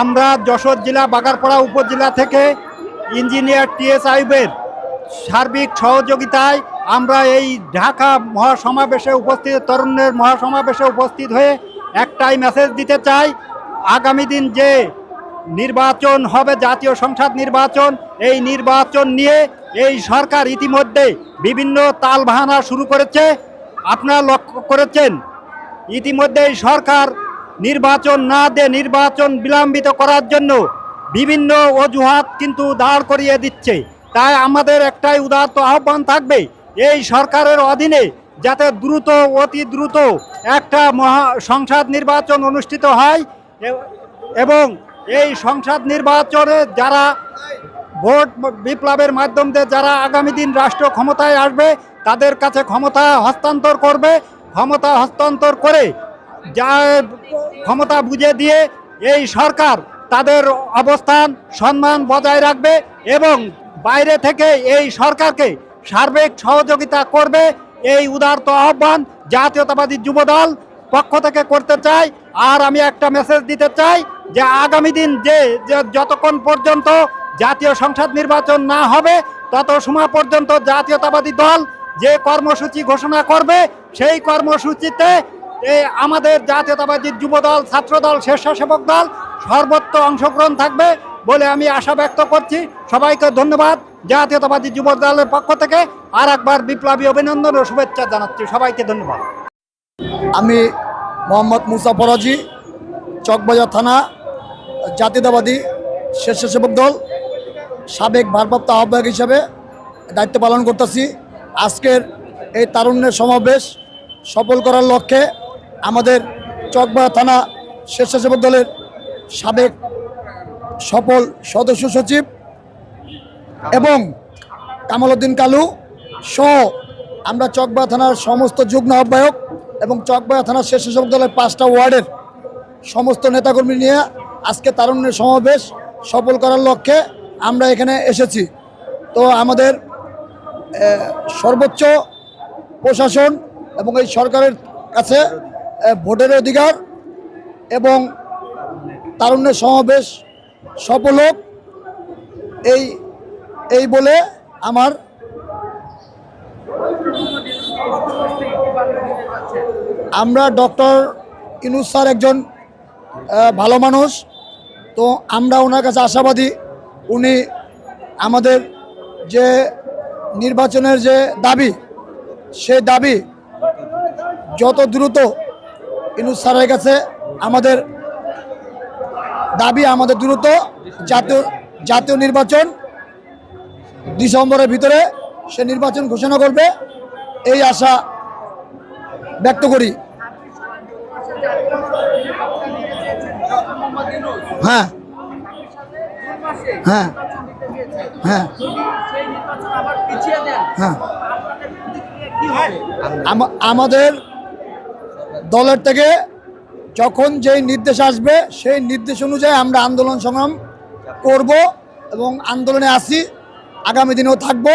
আমরা যশোর জেলা, বাগারপাড়া উপজেলা থেকে ইঞ্জিনিয়ার টিএস আইবের সার্বিক সহযোগিতায় আমরা এই ঢাকা মহাসমাবেশে উপস্থিত, তরুণের মহাসমাবেশে উপস্থিত হয়ে একটাই মেসেজ দিতে চাই। আগামী দিন যে নির্বাচন হবে, জাতীয় সংসদ নির্বাচন, এই নির্বাচন নিয়ে এই সরকার ইতিমধ্যে বিভিন্ন তালবাহানা শুরু করেছে। আপনারা লক্ষ্য করেছেন, ইতিমধ্যে এই সরকার নির্বাচন না দিয়ে নির্বাচন বিলম্বিত করার জন্য বিভিন্ন অজুহাত কিন্তু দাঁড় করিয়ে দিচ্ছে। তাই আমাদের একটাই উদাত্ত আহ্বান থাকবে, এই সরকারের অধীনে যাতে দ্রুত, অতি দ্রুত একটা মহা সংসদ নির্বাচন অনুষ্ঠিত হয় এবং এই সংসদ নির্বাচনে যারা ভোট বিপ্লবের মাধ্যম দিয়ে যারা আগামী দিন রাষ্ট্র ক্ষমতায় আসবে, তাদের কাছে ক্ষমতা হস্তান্তর করবে। ক্ষমতা হস্তান্তর করে যা ক্ষমতা বুঝে দিয়ে এই সরকার তাদের অবস্থান, সম্মান বজায় রাখবে এবং বাইরে থেকে এই সরকারকে সার্বিক সহযোগিতা করবে, এই উদারত আহ্বান জাতীয়তাবাদী যুবদল পক্ষ থেকে করতে চাই আর আমি একটা মেসেজ দিতে চাই যে আগামী দিন যে যতক্ষণ পর্যন্ত জাতীয় সংসদ নির্বাচন না হবে, তত সময় পর্যন্ত জাতীয়তাবাদী দল যে কর্মসূচি ঘোষণা করবে, সেই কর্মসূচিতে আমাদের জাতীয়তাবাদী যুবদল, ছাত্রদল, স্বেচ্ছাসেবক দল সর্বত্র অংশগ্রহণ থাকবে বলে আমি আশা ব্যক্ত করছি। সবাইকে ধন্যবাদ জাতীয়তাবাদী যুব দলের পক্ষ থেকে। আর একবার বিপ্লবী অভিনন্দন ও শুভেচ্ছা জানাচ্ছি। সবাইকে ধন্যবাদ। আমি মোহাম্মদ মুসা ফরাজি, চকবাজার থানা, জাতীয়তাবাদী স্বেচ্ছাসেবক দল, সাবেক ভারপ্রাপ্ত আহ্বায়ক হিসাবে দায়িত্ব পালন করতেছি। আজকের এই তারুণ্যের সমাবেশ সফল করার লক্ষ্যে আমাদের চকবাজার থানা স্বেচ্ছাসেবক দলের সাবেক সফল সদস্য সচিব এবং কামালউদ্দিন কালু সহ আমরা চকবা থানার সমস্ত যুগ্ম আহ্বায়ক এবং চকবা থানার স্বেচ্ছাসেবক দলের পাঁচটা ওয়ার্ডের সমস্ত নেতাকর্মী নিয়ে আজকে তারুণ্যের সমাবেশ সফল করার লক্ষ্যে আমরা এখানে এসেছি। তো আমাদের সর্বোচ্চ প্রশাসন এবং এই সরকারের কাছে ভোটের অধিকার এবং তারুণ্যের সমাবেশ সফল হোক এই এই বলে আমার আমরা ডক্টর ইনুস স্যার একজন ভালো মানুষ। তো আমরা ওনার কাছে আশাবাদী, উনি আমাদের যে নির্বাচনের যে দাবি, সে দাবি যত দ্রুত ইনুস স্যারের কাছে আমাদের দাবি, আমাদের দ্রুত জাতীয় জাতীয় নির্বাচন ডিসেম্বরের ভিতরে সে নির্বাচন ঘোষণা করবে। এই আশা ব্যক্ত করি। হ্যাঁ। হ্যাঁ। হ্যাঁ। হ্যাঁ। আমাদের দলের থেকে যখন যেই নির্দেশ আসবে, সেই নির্দেশ অনুযায়ী আমরা আন্দোলন সংগ্রাম করব এবং আন্দোলনে আসি। আগামী দিনেও থাকব।